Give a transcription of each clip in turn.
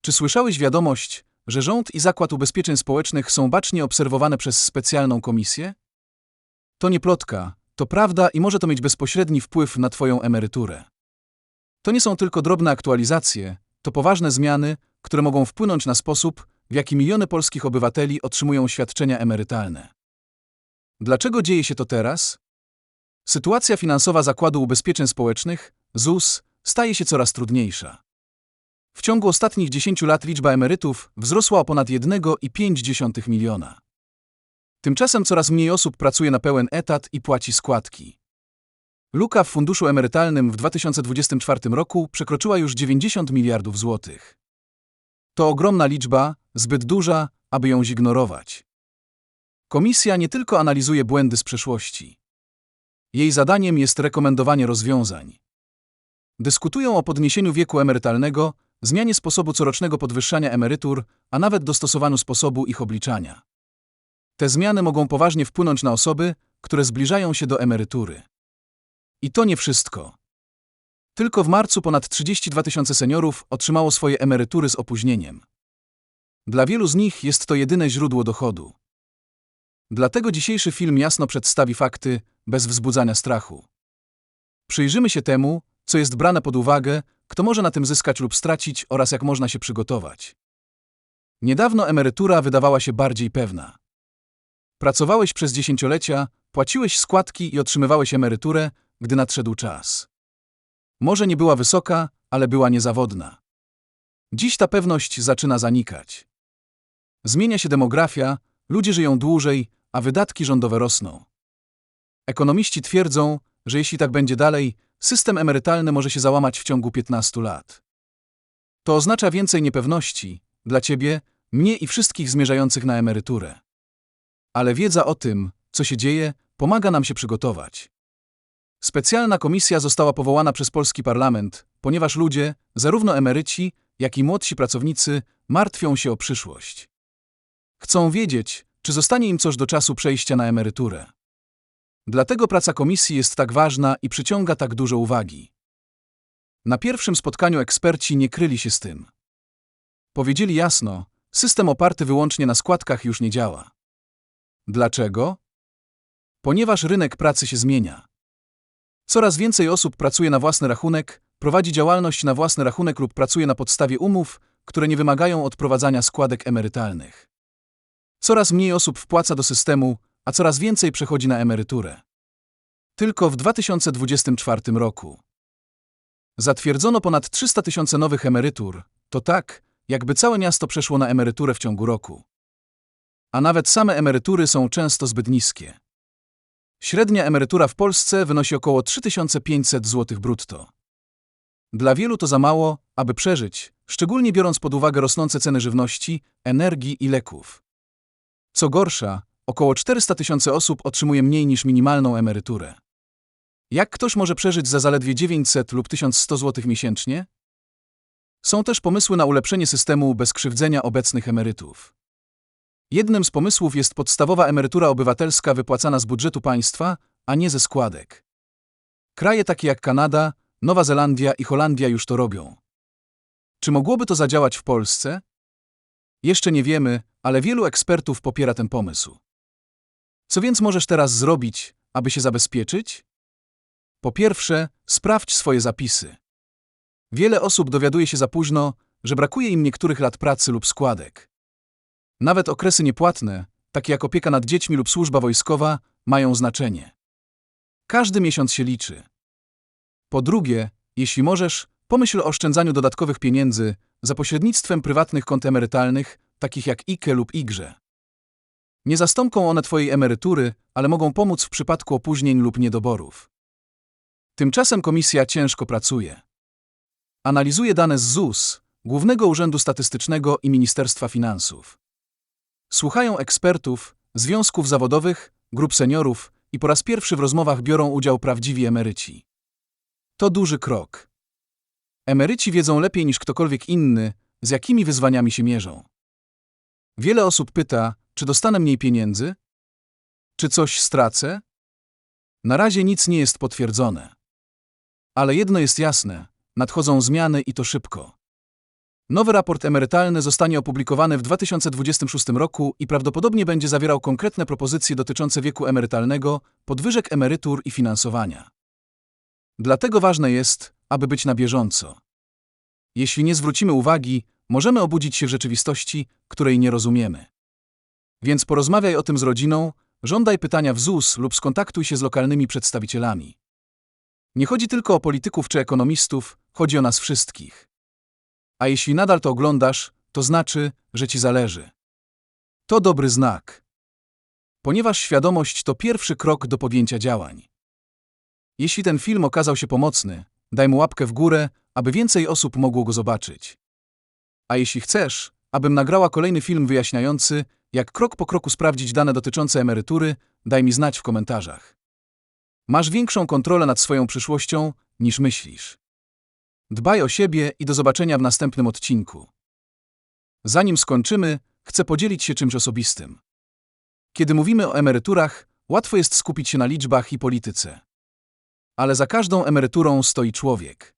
Czy słyszałeś wiadomość, że rząd i Zakład Ubezpieczeń Społecznych są bacznie obserwowane przez specjalną komisję? To nie plotka, to prawda i może to mieć bezpośredni wpływ na Twoją emeryturę. To nie są tylko drobne aktualizacje, to poważne zmiany, które mogą wpłynąć na sposób, w jaki miliony polskich obywateli otrzymują świadczenia emerytalne. Dlaczego dzieje się to teraz? Sytuacja finansowa Zakładu Ubezpieczeń Społecznych, ZUS, staje się coraz trudniejsza. W ciągu ostatnich 10 lat liczba emerytów wzrosła o ponad 1,5 miliona. Tymczasem coraz mniej osób pracuje na pełen etat i płaci składki. Luka w funduszu emerytalnym w 2024 roku przekroczyła już 90 miliardów złotych. To ogromna liczba, zbyt duża, aby ją zignorować. Komisja nie tylko analizuje błędy z przeszłości. Jej zadaniem jest rekomendowanie rozwiązań. Dyskutują o podniesieniu wieku emerytalnego, zmianie sposobu corocznego podwyższania emerytur, a nawet dostosowaniu sposobu ich obliczania. Te zmiany mogą poważnie wpłynąć na osoby, które zbliżają się do emerytury. I to nie wszystko. Tylko w marcu ponad 32 tysiące seniorów otrzymało swoje emerytury z opóźnieniem. Dla wielu z nich jest to jedyne źródło dochodu. Dlatego dzisiejszy film jasno przedstawi fakty, bez wzbudzania strachu. Przyjrzymy się temu, co jest brane pod uwagę, kto może na tym zyskać lub stracić oraz jak można się przygotować. Niedawno emerytura wydawała się bardziej pewna. Pracowałeś przez dziesięciolecia, płaciłeś składki i otrzymywałeś emeryturę, gdy nadszedł czas. Może nie była wysoka, ale była niezawodna. Dziś ta pewność zaczyna zanikać. Zmienia się demografia, ludzie żyją dłużej, a wydatki rządowe rosną. Ekonomiści twierdzą, że jeśli tak będzie dalej, system emerytalny może się załamać w ciągu 15 lat. To oznacza więcej niepewności dla ciebie, mnie i wszystkich zmierzających na emeryturę. Ale wiedza o tym, co się dzieje, pomaga nam się przygotować. Specjalna komisja została powołana przez polski parlament, ponieważ ludzie, zarówno emeryci, jak i młodsi pracownicy, martwią się o przyszłość. Chcą wiedzieć, czy zostanie im coś do czasu przejścia na emeryturę. Dlatego praca komisji jest tak ważna i przyciąga tak dużo uwagi. Na pierwszym spotkaniu eksperci nie kryli się z tym. Powiedzieli jasno, system oparty wyłącznie na składkach już nie działa. Dlaczego? Ponieważ rynek pracy się zmienia. Coraz więcej osób pracuje na własny rachunek, prowadzi działalność na własny rachunek lub pracuje na podstawie umów, które nie wymagają odprowadzania składek emerytalnych. Coraz mniej osób wpłaca do systemu, a coraz więcej przechodzi na emeryturę. Tylko w 2024 roku zatwierdzono ponad 300 tysięcy nowych emerytur, to tak, jakby całe miasto przeszło na emeryturę w ciągu roku. A nawet same emerytury są często zbyt niskie. Średnia emerytura w Polsce wynosi około 3500 zł brutto. Dla wielu to za mało, aby przeżyć, szczególnie biorąc pod uwagę rosnące ceny żywności, energii i leków. Co gorsza, około 400 tysięcy osób otrzymuje mniej niż minimalną emeryturę. Jak ktoś może przeżyć za zaledwie 900 lub 1100 zł miesięcznie? Są też pomysły na ulepszenie systemu bez krzywdzenia obecnych emerytów. Jednym z pomysłów jest podstawowa emerytura obywatelska wypłacana z budżetu państwa, a nie ze składek. Kraje takie jak Kanada, Nowa Zelandia i Holandia już to robią. Czy mogłoby to zadziałać w Polsce? Jeszcze nie wiemy, ale wielu ekspertów popiera ten pomysł. Co więc możesz teraz zrobić, aby się zabezpieczyć? Po pierwsze, sprawdź swoje zapisy. Wiele osób dowiaduje się za późno, że brakuje im niektórych lat pracy lub składek. Nawet okresy niepłatne, takie jak opieka nad dziećmi lub służba wojskowa, mają znaczenie. Każdy miesiąc się liczy. Po drugie, jeśli możesz, pomyśl o oszczędzaniu dodatkowych pieniędzy za pośrednictwem prywatnych kont emerytalnych, takich jak IKE lub IGRZE. Nie zastąpią one Twojej emerytury, ale mogą pomóc w przypadku opóźnień lub niedoborów. Tymczasem komisja ciężko pracuje. Analizuje dane z ZUS, Głównego Urzędu Statystycznego i Ministerstwa Finansów. Słuchają ekspertów, związków zawodowych, grup seniorów i po raz pierwszy w rozmowach biorą udział prawdziwi emeryci. To duży krok. Emeryci wiedzą lepiej niż ktokolwiek inny, z jakimi wyzwaniami się mierzą. Wiele osób pyta, czy dostanę mniej pieniędzy? Czy coś stracę? Na razie nic nie jest potwierdzone. Ale jedno jest jasne: nadchodzą zmiany i to szybko. Nowy raport emerytalny zostanie opublikowany w 2026 roku i prawdopodobnie będzie zawierał konkretne propozycje dotyczące wieku emerytalnego, podwyżek emerytur i finansowania. Dlatego ważne jest, aby być na bieżąco. Jeśli nie zwrócimy uwagi, możemy obudzić się w rzeczywistości, której nie rozumiemy. Więc porozmawiaj o tym z rodziną, żądaj pytania w ZUS lub skontaktuj się z lokalnymi przedstawicielami. Nie chodzi tylko o polityków czy ekonomistów, chodzi o nas wszystkich. A jeśli nadal to oglądasz, to znaczy, że ci zależy. To dobry znak. Ponieważ świadomość to pierwszy krok do podjęcia działań. Jeśli ten film okazał się pomocny, daj mu łapkę w górę, aby więcej osób mogło go zobaczyć. A jeśli chcesz, abym nagrała kolejny film wyjaśniający, jak krok po kroku sprawdzić dane dotyczące emerytury, daj mi znać w komentarzach. Masz większą kontrolę nad swoją przyszłością niż myślisz. Dbaj o siebie i do zobaczenia w następnym odcinku. Zanim skończymy, chcę podzielić się czymś osobistym. Kiedy mówimy o emeryturach, łatwo jest skupić się na liczbach i polityce. Ale za każdą emeryturą stoi człowiek.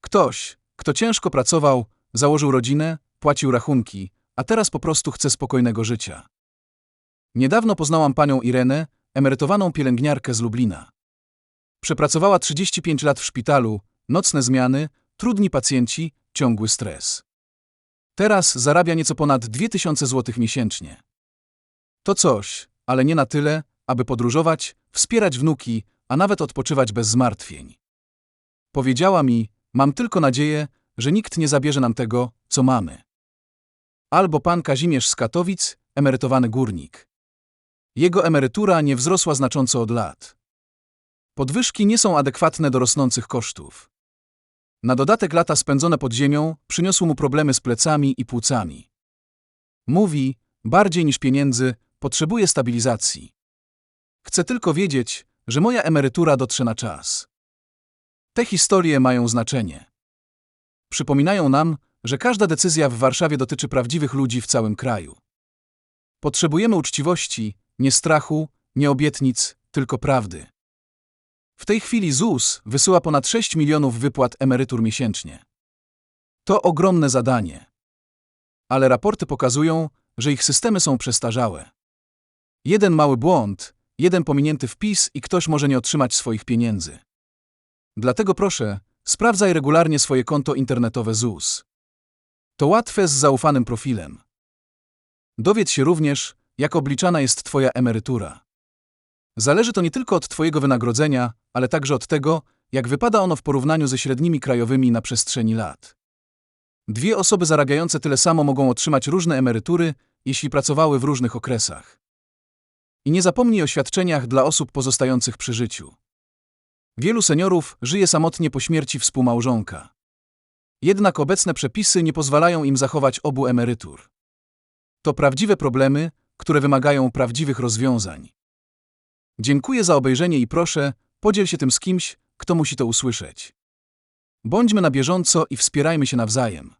Ktoś, kto ciężko pracował, założył rodzinę, płacił rachunki, a teraz po prostu chce spokojnego życia. Niedawno poznałam panią Irenę, emerytowaną pielęgniarkę z Lublina. Przepracowała 35 lat w szpitalu, nocne zmiany, trudni pacjenci, ciągły stres. Teraz zarabia nieco ponad 2000 zł miesięcznie. To coś, ale nie na tyle, aby podróżować, wspierać wnuki, a nawet odpoczywać bez zmartwień. Powiedziała mi, mam tylko nadzieję, że nikt nie zabierze nam tego, co mamy. Albo pan Kazimierz z Katowic, emerytowany górnik. Jego emerytura nie wzrosła znacząco od lat. Podwyżki nie są adekwatne do rosnących kosztów. Na dodatek lata spędzone pod ziemią przyniosły mu problemy z plecami i płucami. Mówi, bardziej niż pieniędzy, potrzebuje stabilizacji. Chcę tylko wiedzieć, że moja emerytura dotrze na czas. Te historie mają znaczenie. Przypominają nam, że każda decyzja w Warszawie dotyczy prawdziwych ludzi w całym kraju. Potrzebujemy uczciwości, nie strachu, nie obietnic, tylko prawdy. W tej chwili ZUS wysyła ponad 6 milionów wypłat emerytur miesięcznie. To ogromne zadanie. Ale raporty pokazują, że ich systemy są przestarzałe. Jeden mały błąd, jeden pominięty wpis i ktoś może nie otrzymać swoich pieniędzy. Dlatego proszę, sprawdzaj regularnie swoje konto internetowe ZUS. To łatwe z zaufanym profilem. Dowiedz się również, jak obliczana jest Twoja emerytura. Zależy to nie tylko od Twojego wynagrodzenia, ale także od tego, jak wypada ono w porównaniu ze średnimi krajowymi na przestrzeni lat. Dwie osoby zarabiające tyle samo mogą otrzymać różne emerytury, jeśli pracowały w różnych okresach. I nie zapomnij o świadczeniach dla osób pozostających przy życiu. Wielu seniorów żyje samotnie po śmierci współmałżonka. Jednak obecne przepisy nie pozwalają im zachować obu emerytur. To prawdziwe problemy, które wymagają prawdziwych rozwiązań. Dziękuję za obejrzenie i proszę, podziel się tym z kimś, kto musi to usłyszeć. Bądźmy na bieżąco i wspierajmy się nawzajem.